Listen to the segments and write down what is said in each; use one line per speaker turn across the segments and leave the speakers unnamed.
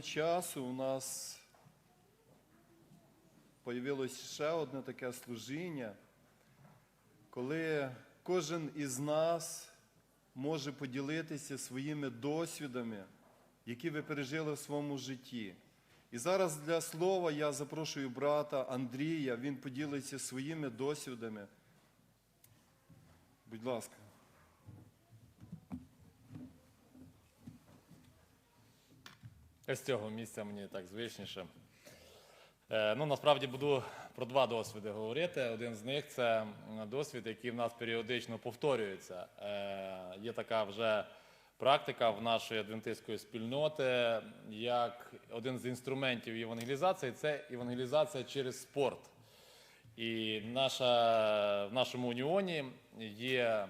часу у нас появилось ще одне таке служіння, коли кожен із нас може поділитися своїми досвідами, які ви пережили в своєму житті. І зараз для слова я запрошую брата Андрія, він поділиться своїми досвідами. Будь ласка.
З цього місця мені так звичніше. Е, ну, насправді буду про два досвіди говорити. Один з них це досвід, який в нас періодично повторюється. Е, є така вже практика в нашої адвентистської спільноти, як один з інструментів євангелізації це евангелізація через спорт. І наша, в нашому уніоні є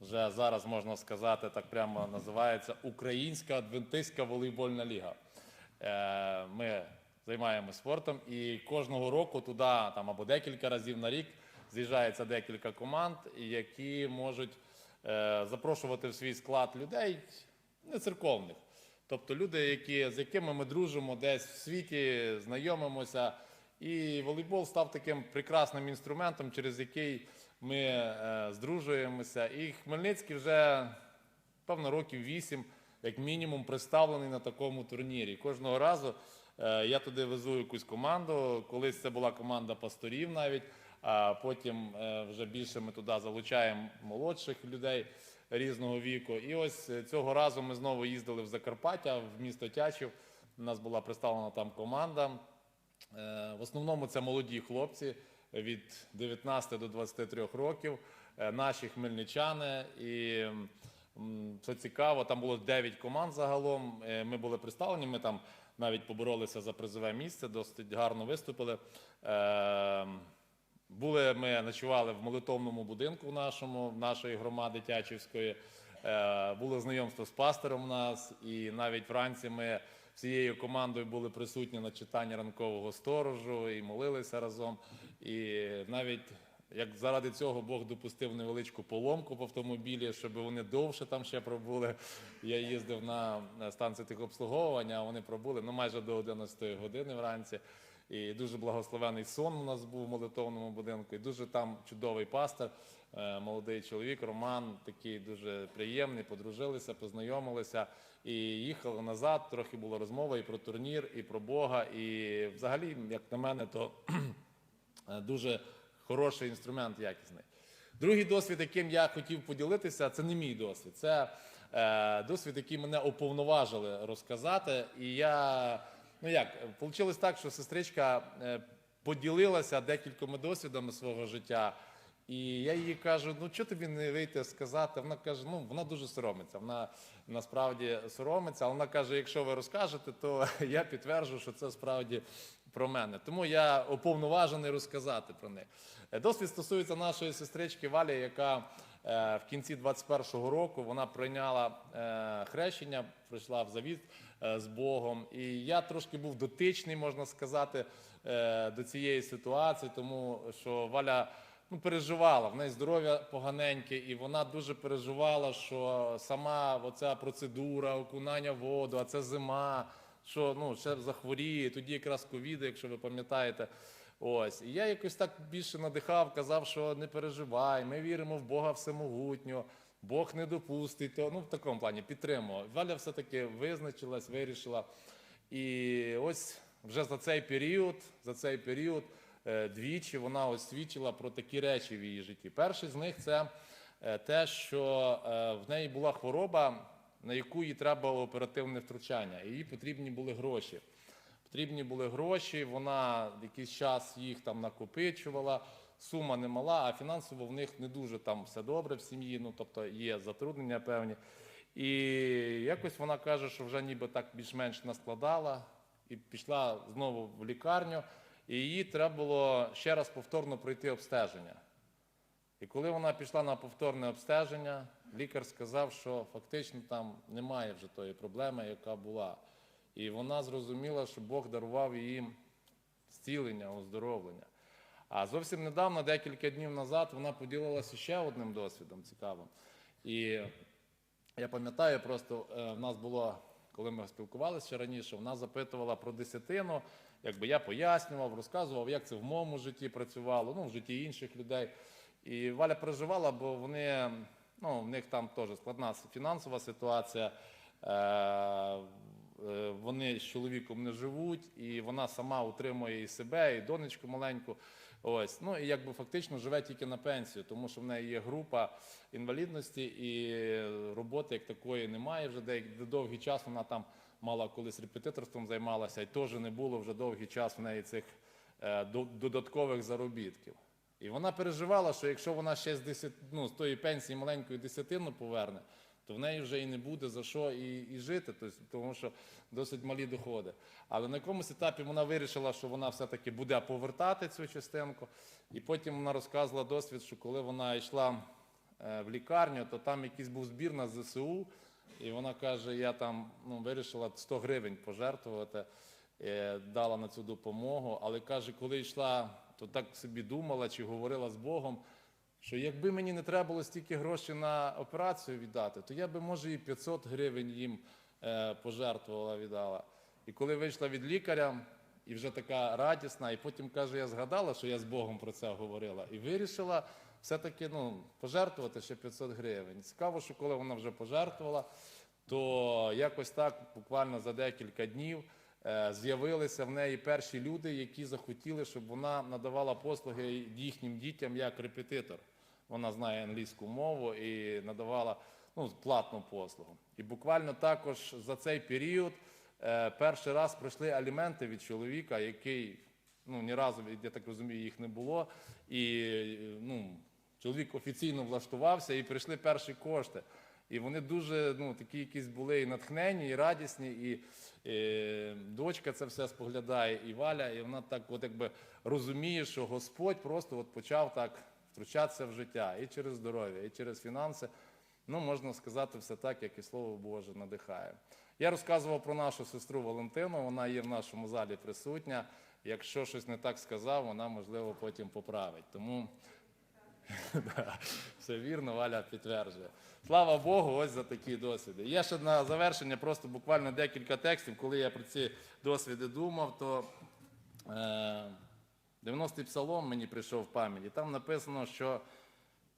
вже зараз можна сказати, так прямо називається Українська адвентистська волейбольна ліга. Е, Ми займаємося спортом і кожного року туди там або декілька разів на рік з'їжджається декілька команд, які можуть е, запрошувати в свій склад людей не церковних. Тобто люди, які, з якими ми дружимо десь в світі, знайомимося. І волейбол став таким прекрасним інструментом, через який ми е, здружуємося. І Хмельницький вже певно років вісім, як мінімум, представлений на такому турнірі. Кожного разу е, я туди везу якусь команду. Колись це була команда пасторів навіть, а потім е, вже більше ми туди залучаємо молодших людей різного віку. І ось е, цього разу ми знову їздили в Закарпаття, в місто Тячів. У нас була представлена там команда. В основному це молоді хлопці від 19 до 23 років, наші хмельничани. І що цікаво, там було 9 команд загалом. Е, Ми були представлені, ми там навіть поборолися за призове місце, досить гарно виступили. Е, Були ми ночували в молитовному будинку нашому, нашої громади Тячівської. Е, Було знайомство з пастором у нас, і навіть вранці ми всією командою були присутні на читанні ранкового сторожу і молилися разом. І навіть як заради цього Бог допустив невеличку поломку в автомобілі, щоб вони довше там ще пробули. Я їздив на станцію техобслуговування, а вони пробули ну, майже до 11 години вранці. І дуже благословений сон у нас був в молитовному будинку. І дуже там чудовий пастор, е, молодий чоловік, Роман, такий дуже приємний, подружилися, познайомилися і їхали назад. Трохи було розмова і про турнір, і про Бога. І взагалі, як на мене, то дуже хороший інструмент, якісний. Другий досвід, яким я хотів поділитися, це не мій досвід. Це е, досвід, який мене уповноважили розказати. І я, ну як, вийшло так, що сестричка е, поділилася декількома досвідами свого життя. І я їй кажу: ну чого тобі не вийти сказати? Вона каже: ну вона дуже соромиться. Вона насправді соромиться, але вона каже: якщо ви розкажете, то я підтверджу, що це справді про мене. Тому я уповноважений розказати про них. Е, Досвід стосується нашої сестрички Валі, яка е, в кінці 21-го року вона прийняла е, хрещення, прийшла в завіт з Богом. І я трошки був дотичний, можна сказати, до цієї ситуації, тому що Валя ну, переживала, в неї здоров'я поганеньке, і вона дуже переживала, що сама оця процедура, окунання в воду, а це зима, що ну, ще захворіє, тоді якраз ковід, якщо ви пам'ятаєте. Ось. І я якось так більше надихав, казав, що не переживай, ми віримо в Бога Всемогутнього, Бог не допустить. То, ну, в такому плані підтримував. Валя все-таки визначилась, вирішила. І ось вже за цей період, за цей період двічі вона ось про такі речі в її житті. Перший з них це е, те, що е, в неї була хвороба, на яку їй треба було оперативне втручання, і їй потрібні були гроші. Потрібні були гроші, вона якийсь час їх там накопичувала, сума немала, а фінансово в них не дуже там все добре в сім'ї, ну тобто є затруднення певні. І якось вона каже, що вже ніби так більш-менш наскладала і пішла знову в лікарню, і їй треба було ще раз повторно пройти обстеження. І коли вона пішла на повторне обстеження, лікар сказав, що фактично там немає вже тої проблеми, яка була. І вона зрозуміла, що Бог дарував їй зцілення, оздоровлення. А зовсім недавно, декілька днів назад, вона поділилася ще одним досвідом цікавим. І я пам'ятаю, просто е, в нас було коли ми спілкувалися раніше, вона запитувала про десятину. Якби я пояснював, розказував, як це в моєму житті працювало, ну в житті інших людей. І Валя переживала, бо вони, ну, в них там теж складна фінансова ситуація. Е, вони з чоловіком не живуть, і вона сама утримує і себе, і донечку маленьку. Ось. Ну і якби фактично живе тільки на пенсію, тому що в неї є група інвалідності і роботи як такої немає вже деякий довгий час. Вона там мала колись репетиторством займалася, і теж не було вже довгий час в неї цих е, додаткових заробітків. І вона переживала, що якщо вона ще з, 10, ну, з тої пенсії маленької десятину поверне, то в неї вже і не буде за що і, і жити, тобто, тому що досить малі доходи. Але на якомусь етапі вона вирішила, що вона все-таки буде повертати цю частинку. І потім вона розказувала досвід, що коли вона йшла е, в лікарню, то там якийсь був збір на ЗСУ, і вона каже: я там ну, вирішила 100 гривень пожертвувати, е, дала на цю допомогу. Але каже, коли йшла, то так собі думала чи говорила з Богом, що якби мені не треба було стільки грошей на операцію віддати, то я би, може, і 500 гривень їм е, пожертвувала, віддала. І коли вийшла від лікаря, і вже така радісна, і потім каже, я згадала, що я з Богом про це говорила, і вирішила все-таки ну, пожертвувати ще 500 гривень. Цікаво, що коли вона вже пожертвувала, то якось так, буквально за декілька днів, е, з'явилися в неї перші люди, які захотіли, щоб вона надавала послуги їхнім дітям як репетитор. Вона знає англійську мову і надавала ну, платну послугу. І буквально також за цей період е, перший раз пройшли аліменти від чоловіка, який ну, ні разу, я так розумію, їх не було. І ну, чоловік офіційно влаштувався і прийшли перші кошти. І вони дуже ну, такі якісь були і натхненні, і радісні, і, е, дочка це все споглядає, і Валя, і вона так от якби розуміє, що Господь просто от почав так втручатися в життя і через здоров'я, і через фінанси. Ну, можна сказати, все так, як і Слово Боже надихає. Я розказував про нашу сестру Валентину, вона є в нашому залі присутня. Якщо щось не так сказав, вона, можливо, потім поправить. Тому Все вірно, Валя підтверджує. Слава Богу, ось за такі досвіди. Є ще на завершення просто буквально декілька текстів. Коли я про ці досвіди думав, то е, 90-й псалом мені прийшов в пам'ять. І там написано, що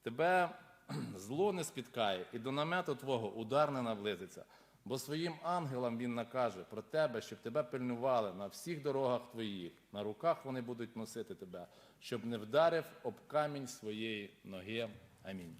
тебе зло не спіткає, і до намету твого удар не наблизиться. Бо своїм ангелам він накаже про тебе, щоб тебе пильнували на всіх дорогах твоїх, на руках вони будуть носити тебе, щоб не вдарив об камінь своєї ноги. Амінь.